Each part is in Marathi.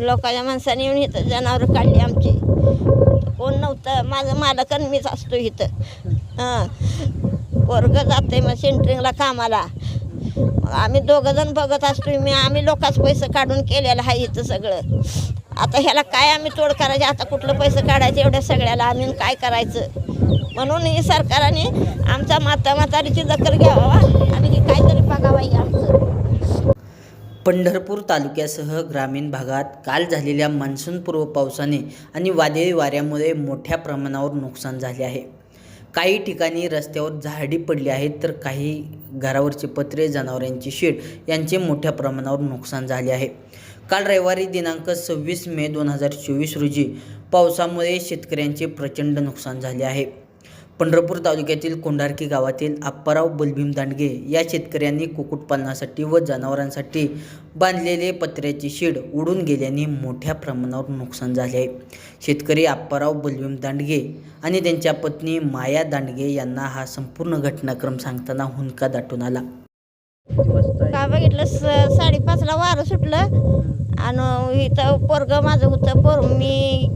लोकांच्या माणसाने येऊन इथं जनावरं काढली आमची. कोण नव्हतं? माझं मालक मीच असतो इथं. हां. वर्ग जाते मग सेंटरिंगला कामाला. आम्ही दोघं जण बघत असतो मी आम्ही लोकांच पैसे काढून केलेलं आहे इथं सगळं. आता ह्याला काय आम्ही तोड करायचे? आता कुठलं पैसे काढायचे? एवढ्या सगळ्याला आम्ही काय करायचं? म्हणून ही सरकारने आमचा माता म्हातारीची दखल घ्यावा आणि ही काहीतरी बघावा आमचं. पंढरपूर तालुक्यासह ग्रामीण भागात काल झालेल्या मान्सूनपूर्व पावसाने आणि वादळी वाऱ्यामुळे मोठ्या प्रमाणावर नुकसान झाले आहे. काही ठिकाणी रस्त्यावर झाडी पडली आहेत तर काही घरावरचे पत्रे जनावरांची शेड यांचे मोठ्या प्रमाणावर नुकसान झाले आहे. काल रविवारी दिनांक सव्वीस मे दोन हजार चोवीस रोजी पावसामुळे शेतकऱ्यांचे प्रचंड नुकसान झाले आहे. पंढरपूर तालुक्यातील कोंढारकी गावातील आप्पाराव बलभीम दांडगे या शेतकऱ्यांनी कुक्कुटपालनासाठी व जनावरांसाठी बांधलेले पत्र्याचे शेड उडून गेल्याने मोठ्या प्रमाणावर नुकसान झाले. आहे शेतकरी आप्पाराव बलभीम दांडगे आणि त्यांच्या पत्नी माया दांडगे यांना हा संपूर्ण घटनाक्रम सांगताना हुंदका दाटून आला. का बघितलं साडेपाचला वारं सुटलं. आणि इथं पोरगं माझं होतं पोर मी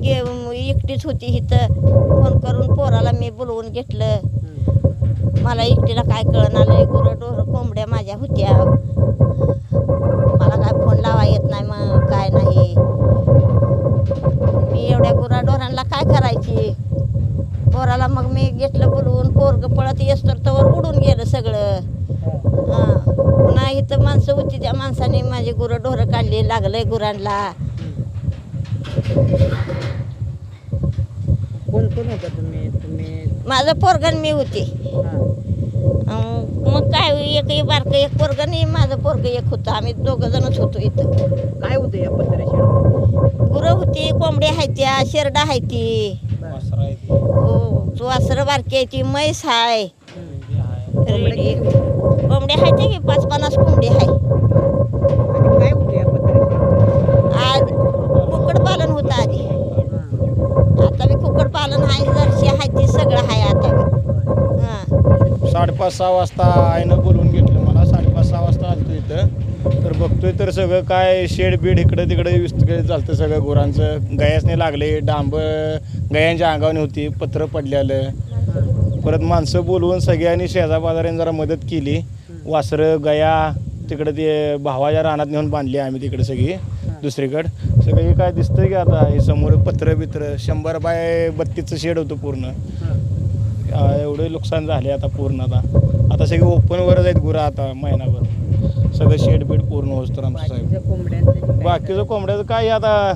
एकटीच होती इथं. फोन करून पोराला मी बोलवून घेतलं. मला एकटीला काय कळण आलं गुरं डोरं कोंबड्या माझ्या होत्या. मला काय फोन लावा येत नाही मग काय नाही. मी एवढ्या गुरा डोरांना काय करायची? पोराला मग मी घेतलं बोलवून. पोरग पळत येस तर तवर उडून गेलं सगळं. हां. पुन्हा इथं माणसं होती त्या माणसाने माझी गुरं ढोरं काढली लागलंय गुरांना. कोण होता तुम्ही? तुम्ही माझं पोरगण मी होती. अं, मग काय एक बारकं एक पोरगं नाही माझं पोरगं एक होतं. आम्ही दोघं जणच होतो इथं. काय होतं या पत्रे शेड? गुरं होती कोंबड्या आहेत त्या शेरडा आहे ती हो वासरं बारकी आहे ती म्हैस आहे रेडी. कोंबड्या आहेत की पाच पन्नास कोंबडी आहे आणि काय होतं या पत्रे शेड आज कुक्कुटपालन होतं आधी आता पालन आहे घरचे आहे ते सगळं आहे आता. साडेपाच सहा वाजता आईनं बोलवून घेतलं मला साडेपाच सहा वाजता आलतो इथं. तर बघतोय तर सगळं काय शेड बीड इकडं तिकडे विस्तृत चालतं सगळं गुरांचं. गयासने लागले डांब गयांच्या अंगावने होती पत्र पडलेलं. परत माणसं बोलवून सगळ्यांनी शेजापाजाऱ्यांनी जरा मदत केली. वासरं गया तिकडं ते भावाच्या रानात नेऊन बांधली आम्ही तिकडे सगळी. दुसरीकडं. सगळं हे काय दिसतंय की आता हे समोर पत्र बित्र शंभर बाय बत्तीसचं शेड होतं पूर्ण. आ, एवढे नुकसान झाले आता पूर्ण आता. आता सगळे ओपनवरच आहेत गुरं आता महिनाभर. सगळं शेड बीड पूर्ण होत आमचं साहेब. कोंबड्यांचं बाकीचं कोंबड्याचं काय आता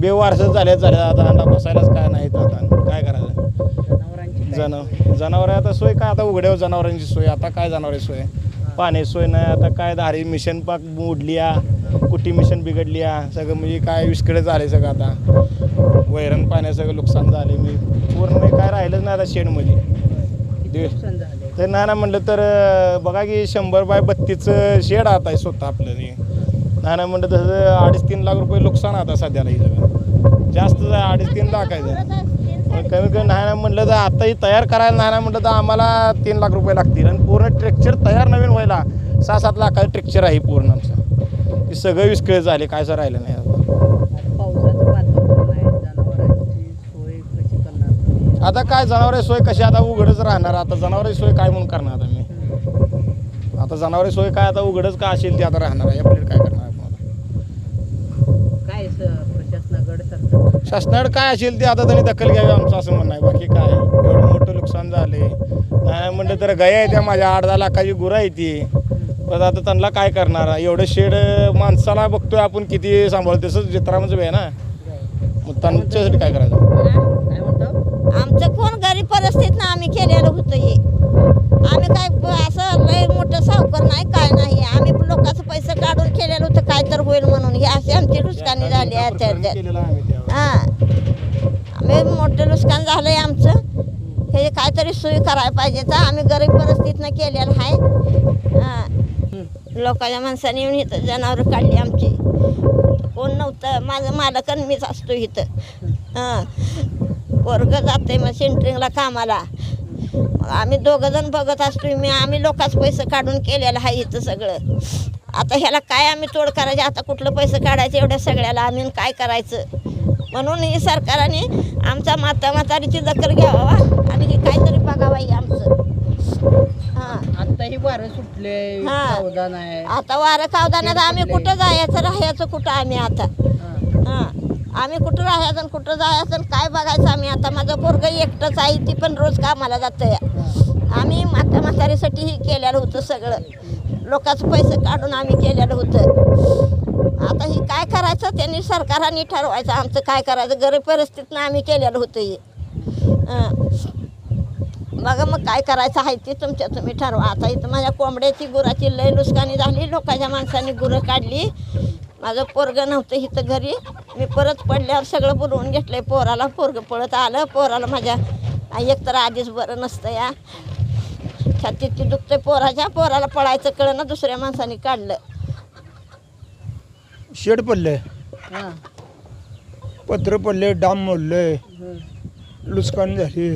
बेवारसच झाले झाले आता अंडा बसायलाच काय नाही आता. काय करायचं? जनावरांची काय जन सोय? जनावर आता सोय काय आता उघड्यावर जनावरांची सोय. आता काय जनावरांची सोय? पाण्याची सोय नाही. आता काय धारी मिशन पाक मोडली कुटी मिशन बिघडली सगळं म्हणजे काय विस्कडे झाले सगळं आता. वैरण पाण्या सगळं नुकसान झाले मी पूर्ण काय राहिलंच नाही आता शेडमध्ये तर नाही ना म्हणलं तर बघा की शंभर बाय बत्तीसचं शेड आता आहे स्वतः आपलं ते नाही ना म्हणलं तसं अडीच तीन लाख रुपये नुकसान आता सध्याला ही सगळं. जास्त अडीच तीन लाख आहे. मग कमी कमी नाही ना म्हणलं तर आताही तयार करायला नाही ना म्हणलं तर आम्हाला तीन लाख रुपये लागतील. आणि पूर्ण ट्रेक्चर तयार नवीन व्हायला सहा सात लाखाचं ट्रेक्चर आहे पूर्ण आमचं. ते सगळं विस्कळ झाले काय असं राहिलं नाही आता. आता पावसाचं वातावरण आहे जनावरांची सोय कशी करणार तुम्ही? आता काय जनावरे सोय कशी आता उघडच राहणार आता जनावरांची सोय काय म्हणून करणार आता मी? आता जनावरे सोय काय आता उघडच का असेल ते आता राहणार आहे आपल्याला काय करणार आपण आता काय स- प्रशासनाकडे सरकार शासनाकडे काय असेल ते आता त्यांनी दखल घ्यावी आमचं असं म्हणणं आहे. बाकी काय? एवढं मोठं नुकसान झाले नाही म्हणलं तर गया येत्या त्या माझ्या आठ दहा लाखाची गुरं आहे ती. पण आता त्यांना काय करणार? एवढं शेड माणसाला बघतोय आपण किती सांभाळतो तसंच चित्रामध्ये आहे ना. मग त्यांच्यासाठी काय करायचं? झाली आहे केलेलं आम्ही त्यावेळेस. हां. आम्ही मोठं नुकसान झालंय आमचं. हे काहीतरी सोयी करायला पाहिजे तर आम्ही गरीब परिस्थितीनं केलेलं आहे. हां. लोकांच्या माणसाने येऊन इथं जनावरं काढली आमची. कोण नव्हतं? माझं मालक आणि मीच असतो इथं. हां. वर्ग जाते मग सेंटरिंगला कामाला. मग आम्ही दोघं जण बघत असतो मी आम्ही लोकांच पैसे काढून केलेलं आहे इथं सगळं. आता ह्याला काय आम्ही तोड करायचे? आता कुठलं पैसे काढायचे एवढ्या सगळ्याला? आम्ही काय करायचं? म्हणून ही सरकारने आमचा माता म्हातारीची दखल घ्यावा आणि हे काहीतरी बघावं हे आमचं. हां. आता ही वारं सुटले हा. सावधान आहे. आता वारं कावदानात आम्ही कुठं जायचं? राहायचं कुठं आम्ही आता? हा. आम्ही कुठं राहायचं आणि कुठं जायचं आणि काय बघायचं आम्ही आता? माझं पोरग एकटंच आहे ती पण रोज कामाला जातं आम्ही माता म्हातारीसाठी हे केलेलं होतं सगळं. लोकांचं पैसे काढून आम्ही केलेलं होतं. आता हे काय करायचं? त्यांनी सरकारांनी ठरवायचं आमचं काय करायचं? गरीब परिस्थितीनं आम्ही केलेलं होतं हे. बघा मग काय करायचं आहे ते तुमच्या तुम्ही ठरवा. आता इथं माझ्या कोंबड्याची गुराची लय नुकसानी झाली. लोकांच्या माणसांनी गुरं काढली. माझं पोरगं नव्हतं इथं घरी. मी परत पडल्यावर सगळं बोलवून घेतलंय. पोराला पोरगं पळत आलं. पोराला माझ्या एक तर आधीच बरं नसतं या. छातीत दुखतंय पोराच्या पोराला पळायचं ना दुसऱ्या माणसाने काढलं शेड पडले हा. पत्र पडले डाम मोडले. लुचकान झाली.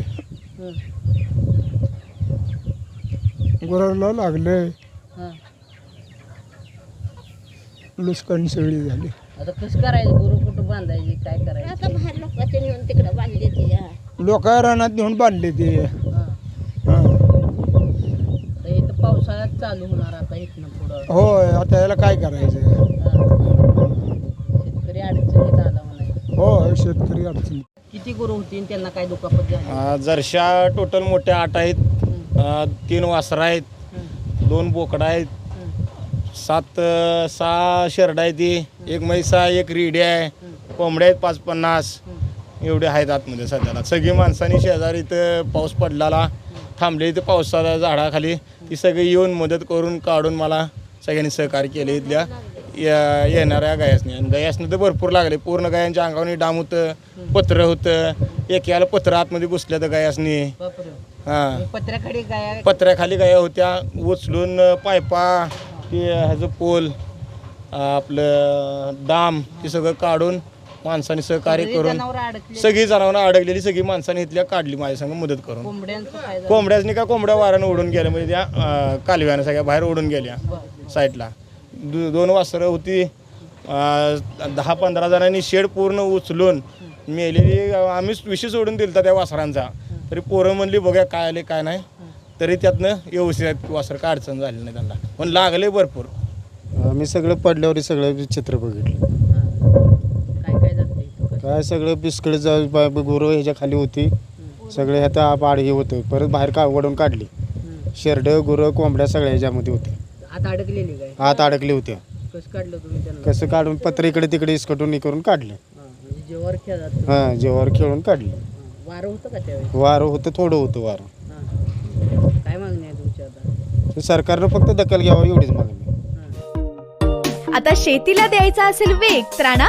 गुराला लागले हा. लुचकान सगळी झाली आता कसं करायचं गुरु कुठं बांधायची काय आता करायचं बाहेर लोकांचे नेऊन तिकडं बांधली ती. लोक रानात नेऊन बांधले ते हा. हा. तर इथं पावसाळ्यात चालू होणार आता इथनं पुढं. होय आता याला काय करायचं हा. शेतकरी अडचणीत आला म्हणायचं. हो शेतकरी अडचण किती गुरु होती आणि त्यांना काय दुखापत झाली? अं, जरशा टोटल मोठ्या आठ आहेत. हं. अं, तीन वासरं आहेत. दोन बोकडं आहेत. सात अं, सहा शेरड आहे ती एक म्हैस एक रिडी आहे. कोंबड्या आहेत पाच पन्नास. एवढे आहेत आतमध्ये सध्याला. सगळी माणसांनी शेजारी इथं पाऊस पडलेला. थांबले इथं पावसाच्या झाडाखाली ती सगळी येऊन मदत करून काढून मला सगळ्यांनी सहकार्य केले इथल्या या- येणाऱ्या गायासनी. आणि गायासनी तर भरपूर लागले. पूर्ण गायांच्या अंगावनी डाम होतं पत्र होतं. एकेला पत्र आतमध्ये घुसल्या तर गायासनी. हां. काय पत्र्याखाली गाया होत्या. उचलून पायपा ते ह्याचं पोल आपलं डाम ते सगळं काढून माणसाने सहकार्य करून सगळी जनावरं अडकलेली सगळी माणसाने इथल्या काढली माझ्या संग मदत करून? कोंबड्यासनी का कोंबड्या वाऱ्यानं उडून गेल्या म्हणजे त्या कालव्यानं सगळ्या बाहेर उडून गेल्या. साईडला. दो दोन वासरं होती. दहा पंधरा जणांनी शेड पूर्ण उचलून मेलेली आम्हीच विषय सोडून दिलता त्या वासरांचा. तरी पोरं म्हणली बघूया काय आले काय नाही. तरी त्यातनं व्यवस्थित आहेत वासर काय अडचण झाली नाही त्यांना. पण लागले भरपूर. आम्ही सगळं पडल्यावर सगळं चित्र बघितलं. काय सगळं बिस्कट गुरु ह्याच्या खाली होती. सगळे ह्यात पाड हे होतं. परत बाहेर का ओढून काढली. शेरड गुरं कोंबड्या सगळ्या ह्याच्यामध्ये होते आता अडकलेली काय? हात अडकले होते कसं काढलं तुम्ही त्यांना? कसं काढून पत्र इकडे तिकडे इसकटून हे करून काढले. हा, म्हणजे खेळात हां जेवावर खेळून काढले. वारं होतं का त्यावेळी? वारं होतं थोडं होतं वारं. हा. काय मागणी आहे तुमची आता? तर सरकारनं फक्त दखल घ्यावं एवढीच मागणी. आता शेतीला द्यायचा असेल वेग तर आणा